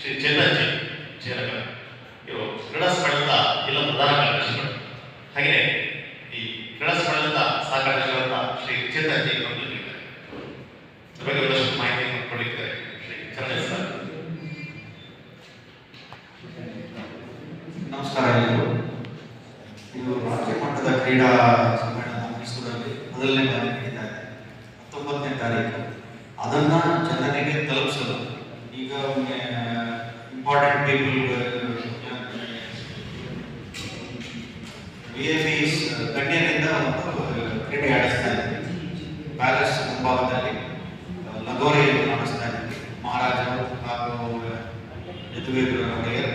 ಶ್ರೀ ಚೇತನ್ಜಿ ಚೇರಕರ ಇವರು ಕ್ರೀಡಾ ಸ್ಪರ್ಧೆಯಿಂದ ಜಿಲ್ಲಾ ಪ್ರಧಾನ ಕಾರ್ಯದರ್ಶಿಗಳು. ಹಾಗೆಯೇ ಈ ಕ್ರೀಡಾ ಸ್ಪರ್ಧೆಯಿಂದ ಸಹಕಾರ್ಯದರ್ಶಿಗಳಂತ ಶ್ರೀ ಚೇತನ್ಜಿ ಬಗ್ಗೆ ಒಂದಷ್ಟು ಮಾಹಿತಿಯನ್ನು ಕೊಡಲಿದ್ದಾರೆ ಶ್ರೀ ಸರ್. ನಮಸ್ಕಾರ ಇವರು ಮಟ್ಟದ ಕ್ರೀಡಾ ಸಮ್ಮೇಳನ ಮೈಸೂರಲ್ಲಿ ಮೊದಲನೇ ಬಾರಿ ನಡೀತಾ ಇದೆ. ಹತ್ತೊಂಬತ್ತನೇ ತಾರೀಕು. ಅದನ್ನ ಜನರಿಗೆ ತಲುಪಿಸಲು ಈಗ important people V I P ಗಣ್ಯರಿಂದ ಒಂದು ಕ್ರೀಡೆ ಆಡಿಸ್ತಾ ಇದ್ದೀವಿ ಪ್ಯಾಲೇಸ್ ಮುಂಭಾಗದಲ್ಲಿ ಲಗೋರಿಯನ್ನು ಆಡಿಸ್ತಾ ಇದ್ದೀವಿ ಮಹಾರಾಜರು ಹಾಗೂ ಯದುವೀರ್ ಒಡೆಯರ್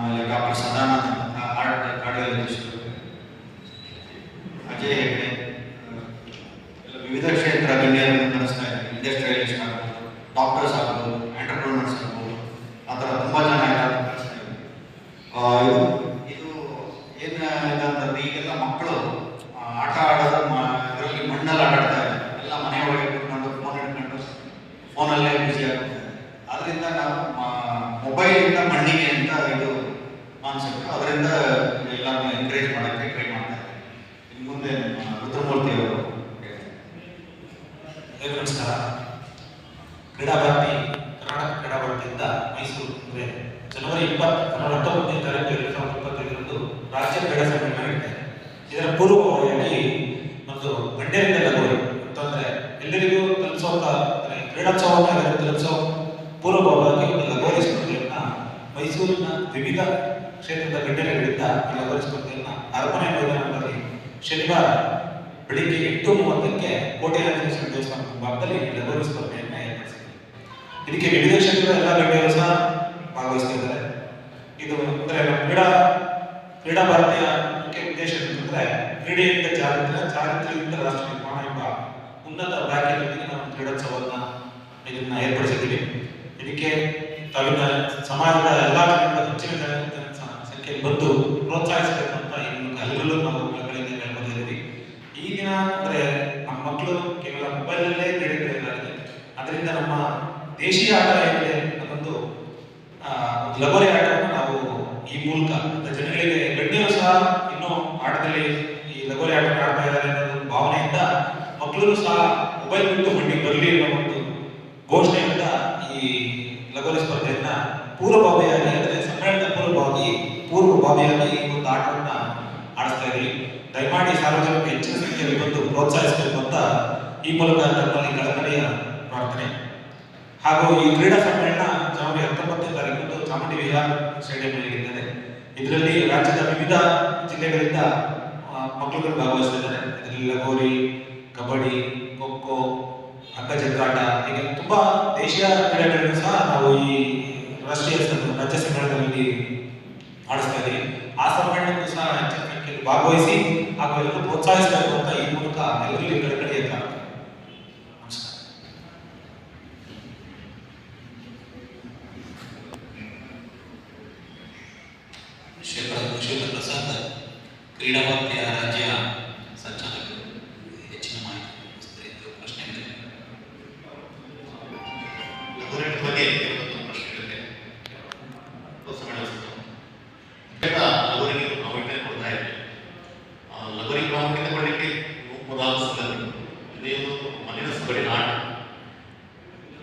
ಆಮೇಲೆ doctor Sadananda heart cardiologist Ajay Hegde ಎಲ್ಲ ವಿವಿಧ ಕ್ಷೇತ್ರ ಗಣ್ಯರನ್ನು ಕರೆಸ್ತಾ ಇದ್ದೀವಿ ಇಂಡಸ್ಟ್ರಿಯಲಿಸ್ಟ್ ಆಗ್ಬೋದು ಡಾಕ್ಟರ್ಸ್ ಆಗ್ಬೋದು ಎಂಟರ್ಪ್ರೂನರ್ಸ್ ಆಗ್ಬೋದು. ಆ ಥರ ತುಂಬ ಜನ ಎಲ್ಲ ಇದು ಇದು ಏನು ಇದಂತಂದ್ರೆ ಈಗೆಲ್ಲ ಮಕ್ಕಳು ಆಟ ಆಡೋದು ಇದರಲ್ಲಿ ಮಣ್ಣಲ್ಲಿ ಆಟ ಆಡ್ತಾರೆ ಎಲ್ಲ ಮನೆ ಒಳಗೆ ಕೂತ್ಕೊಂಡು ಫೋನ್ ಹಿಡ್ಕೊಂಡು ಫೋನಲ್ಲೇ ಬ್ಯುಸಿ ಆಗ್ತಾರೆ ಅದರಿಂದ ನಾವು ಮೊಬೈಲಿಂದ ಮಣ್ಣಿಗೆ ಅಂತ ಇದು ಕಾನ್ಸೆಪ್ಟ್ ಅದರಿಂದ ಎಲ್ಲರನ್ನ ಎನ್ಕರೇಜ್ ಮಾಡೋಕ್ಕೆ ಟ್ರೈ ಮಾಡ್ತಾ ಇದ್ದೀವಿ ಇನ್ನು ಮುಂದೆ ನಮ್ಮ ರುದ್ರಮೂರ್ತಿ ಅವರು ನಮಸ್ಕಾರ. ಕ್ರೀಡಾಭಾರತಿ ಕರ್ನಾಟಕ ಕ್ರೀಡಾಭಾರತಿಯಿಂದ ಮೈಸೂರು ಅಂದರೆ ಜನವರಿ ಇಪ್ಪತ್ತು, ಜನವರಿ ಹತ್ತೊಂಬತ್ತನೇ ತಾರೀಕು ಎರಡು ಸಾವಿರದ ಇಪ್ಪತ್ತೈದರಂದು ರಾಜ್ಯ ಕ್ರೀಡಾ ಸಂಘಟನೆ ನಡೆಯುತ್ತೆ ಇದರ ಪೂರ್ವಭಾವಿಯಾಗಿ ಒಂದು ಗಣ್ಯರಿಂದ ಲಗೋರಿ ಅಂತಂದ್ರೆ ಎಲ್ಲರಿಗೂ ತಲುಪಿಸೋಕ ಕ್ರೀಡೋತ್ಸವ ತಲುಪಿಸೋ ಪೂರ್ವಭಾವಿಯಾಗಿ ಒಂದು ಲಗೋರಿ ಸ್ಪರ್ಧೆಯನ್ನ ಮೈಸೂರಿನ ವಿವಿಧ ಕ್ಷೇತ್ರದ ಗಣ್ಯರುಗಳಿಂದ ಈ ಲಗೋರಿ ಸ್ಪರ್ಧೆಯನ್ನ ಅರಮನೆ ಮೈದಾನದಲ್ಲಿ ಶನಿವಾರ ಬೆಳಿಗ್ಗೆ ಎಂಟು ಮೂವತ್ತಕ್ಕೆ ಕೋಟೆ ರಾಜೇಶ್ವರ ದೇವಸ್ಥಾನ ಭಾಗದಲ್ಲಿ ಈ ಲಗೋರಿ ಸ್ಪರ್ಧೆಯನ್ನ ಏರ್ಪಡಿಸಿದೆ ಇದಕ್ಕೆ ವಿವಿಧ ಕ್ಷೇತ್ರದ ಎಲ್ಲ ಗಣ್ಯರು ಸಹ ಭಾಗವಹಿಸ್ತಿದ್ದಾರೆ. ಇದು ಅಂದ್ರೆ ಕ್ರೀಡಾ ಕ್ರೀಡಾ ಭಾರತೀಯ ಮುಖ್ಯ ಉದ್ದೇಶ ಏನಂತಂದ್ರೆ ಕ್ರೀಡೆಯಿಂದ ಚಾರಿತ್ರ್ಯ ಚಾರಿತ್ರ್ಯದಿಂದ ರಾಷ್ಟ್ರ ನಿರ್ಮಾಣ ಎಂಬ ಉನ್ನತ ವ್ಯಾಖ್ಯಾನದೊಂದಿಗೆ ನಾವು ಕ್ರೀಡೋತ್ಸವವನ್ನ ಇದನ್ನ ಏರ್ಪಡಿಸಿದ್ದೀವಿ. ಇದಕ್ಕೆ ತಾವಿನ ಸಮಾಜದ ಎಲ್ಲ ಜನರ ಹೆಚ್ಚಿನ ಸಂಖ್ಯೆಯಲ್ಲಿ ಬಂದು ಪ್ರೋತ್ಸಾಹಿಸಬೇಕು ಅಂತ ಈ ಎಲ್ಲರಲ್ಲೂ ನಾವು ಮಕ್ಕಳಿಂದ ಕೇಳ್ಕೊತಿದ್ದೀವಿ ಈಗಿನ ಅಂದ್ರೆ ನಮ್ಮ ಮಕ್ಕಳು ಕೇವಲ ಮೊಬೈಲಲ್ಲೇ ಕ್ರೀಡೆಗಳಾಗಿದೆ ಅದರಿಂದ ನಮ್ಮ ದೇಶೀಯ ಆಟ ಏನಿದೆ ಅದೊಂದು ಲಗೋರಿ ಆಟವನ್ನು ನಾವು ಈ ಮೂಲಕ ಜನಗಳಿಗೆ ಗಣ್ಯರು ಸಹ ಇನ್ನೂ ಆಟದಲ್ಲಿ ಈ ಲಗೋರಿ ಆಟ ಆಡ್ತಾ ಇದ್ದಾರೆ ಅನ್ನೋ ಭಾವನೆಯಿಂದ ಮಕ್ಕಳು ಸಹ ಮೊಬೈಲ್ ಬಿಟ್ಟು ಮಣ್ಣಿಗೆ ಬರಲಿ ಅನ್ನೋ ಒಂದು ಘೋಷಣೆಯಿಂದ ಲಗೋರಿ ಸ್ಪರ್ಧೆಯನ್ನ ಪೂರ್ವಭಾವಿಯಾಗಿ ಅಂದರೆ ಸಮ್ಮೇಳನದ ಪೂರ್ವಭಾವಿ, ಪೂರ್ವಭಾವಿಯಾಗಿ ಈ ಒಂದು ಆಟವನ್ನ ಆಡಿಸ್ತಾ ಇರಲಿ ದಯಮಾಡಿ ಸಾರ್ವಜನಿಕ ಹೆಚ್ಚಿನ ಸಂಖ್ಯೆಯಲ್ಲಿ ಬಂದು ಪ್ರೋತ್ಸಾಹಿಸಬೇಕು ಈ ಮೂಲಕ ತಮ್ಮಲ್ಲಿ ಕಳಕಳಿಯ ಪ್ರಾರ್ಥನೆ. ಹಾಗೂ ಈ ಕ್ರೀಡಾ ಸಮ್ಮೇಳನ ಜನವರಿ ಹತ್ತೊಂಬತ್ತನೇ ತಾರೀಕು ಚಾಮುಂಡಿ ವಿಹಾರ ಸ್ಟೇಡಿಯಂನಲ್ಲಿ ಇದರಲ್ಲಿ ರಾಜ್ಯದ ವಿವಿಧ ಜಿಲ್ಲೆಗಳಿಂದ ಮಕ್ಕಳುಗಳು ಭಾಗವಹಿಸಿದ್ದಾರೆ ಇದರಲ್ಲಿ ಲಗೋರಿ, ಕಬಡ್ಡಿ, ಖೋ ಖೋ ಹಗ್ಗಜಗ್ಗಾಟ ಹೀಗೆ ತುಂಬಾ ದೇಶೀಯ ಕ್ರೀಡೆಗಳನ್ನು ಸಹ ನಾವು ಈ ರಾಷ್ಟ್ರೀಯ ರಾಜ್ಯ ಸಮ್ಮೇಳನದಲ್ಲಿ ಆಡಿಸ್ತಾ ಇದ್ದೀವಿ. ಆ ಸಮ್ಮೇಳನಕ್ಕೂ ಸಹ ಭಾಗವಹಿಸಿ ಹಾಗೂ ಎಲ್ಲರೂ ಪ್ರೋತ್ಸಾಹಿಸಬೇಕು ಅಂತ ಈ ಮೂಲಕ ಎಲ್ಲರಿಗೂ ಪ್ರಾರ್ಥನೆ ನಮಸ್ಕಾರ. ಶ್ರೀ ಪ್ರಸಾದ್, ಕ್ರೀಡಾ ಭಾರತೀಯ ರಾಜ್ಯ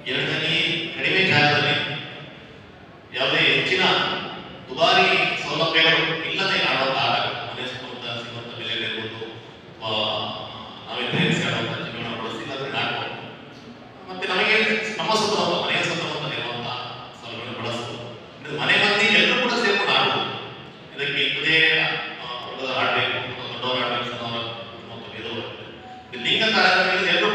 ಎರಡನೇ ಕಡಿಮೆ ಜಾಗದಲ್ಲಿ ಯಾವುದೇ ಹೆಚ್ಚಿನ ದುಬಾರಿ ಸೌಲಭ್ಯಗಳು ಇಲ್ಲದೆ ಆಡುವಂಥ ಮನೆ ಸುತ್ತಮುತ್ತ ಸಿಗುವಂಥ ಬೆಲೆಗಳಿರ್ಬೋದು ಜೀವನ ಬಳಸಿ ಅದನ್ನು ಆಡ್ಬೋದು ಮತ್ತೆ ನಮಗೆ ನಮ್ಮ ಸುತ್ತಮುತ್ತ, ಮನೆಯ ಸುತ್ತಮುತ್ತ ಇರುವಂತಹ ಸ್ಥಳಗಳನ್ನು ಬಳಸಬಹುದು ಮನೆ ಮಂದಿ ಎಲ್ಲರೂ ಕೂಡ ಸೇರ್ಕೊಂಡು ಆಡಬಹುದು ಇದಕ್ಕೆ ಇದೇ ಆಡಬೇಕು ದೊಡ್ಡವರು ಆಡಬೇಕು ಸಣ್ಣವರು ಲಿಂಗ ಕಾರ್ಯಕ್ರಮದಲ್ಲಿ ಎಲ್ಲರೂ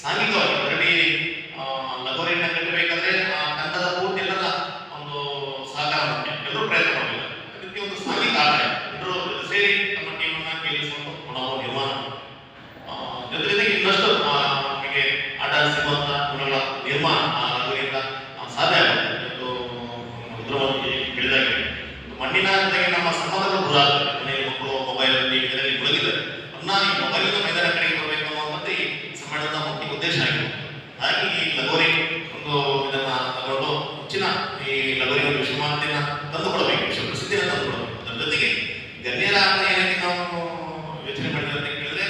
ಸಾಂಘಿಕವಾಗಿ ಬರೀ ಲಗೋರಿಯನ್ನ ಕಟ್ಟಬೇಕಾದ್ರೆ ಆ ತಂಡದ ಪೂರ್ತಿ ಎಲ್ಲರ ಒಂದು ಸಹಕಾರ ಎಲ್ಲರೂ ಪ್ರಯತ್ನ ಮಾಡಿಲ್ಲ ಅದಕ್ಕೆ ಒಂದು ಸಾಂಘಿಕ ಆದರೆ ಎಲ್ಲರೂ ಸೇರಿ ತಮ್ಮ ಟೀಮನ್ನ ಗೆಲ್ಲಿಸಿಕೊಂಡು ನಿರ್ಮಾಣ ಜೊತೆ ಜೊತೆಗೆ ಇನ್ನಷ್ಟು ನಮಗೆ ಆಟ ಸಿಗುವಂತ ಗುಣಗಳ ನಿರ್ಮಾಣ ಆ ಲಗೋರಿಯಿಂದ ಸಾಧ್ಯ ಆಗುತ್ತೆ. ಎಂದು ಇದ್ರ ಮಣ್ಣಿನ ಜೊತೆಗೆ ನಮ್ಮ ಸಂಬಂಧಗಳು ದೂರ ಕೆಲವರಿಗೆ ವಿಷಮಾಂತಿನ ತಂದು ಕೊಡಬೇಕು ತಂದುಕೊಡಬೇಕು ತಂದು ಕೊಡಬೇಕು ಅದರ ಜೊತೆಗೆ ಏನಕ್ಕೆ ನಾವು ಯೋಚನೆ ಮಾಡಿದ್ರೆ ಅಂತ ಕೇಳಿದ್ರೆ,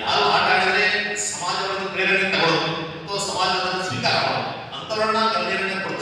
ಯಾರು ಆಟ ಆಡಿದ್ರೆ ಸಮಾಜವನ್ನು ಪ್ರೇರಣೆ ತಗೊಳ್ಳೋದು ಅಥವಾ ಸಮಾಜವನ್ನು ಸ್ವೀಕಾರ ಮಾಡೋದು ಅಂತವರನ್ನ ಗಣ್ಯರನ್ನ ಕೊಡ್ತಾರೆ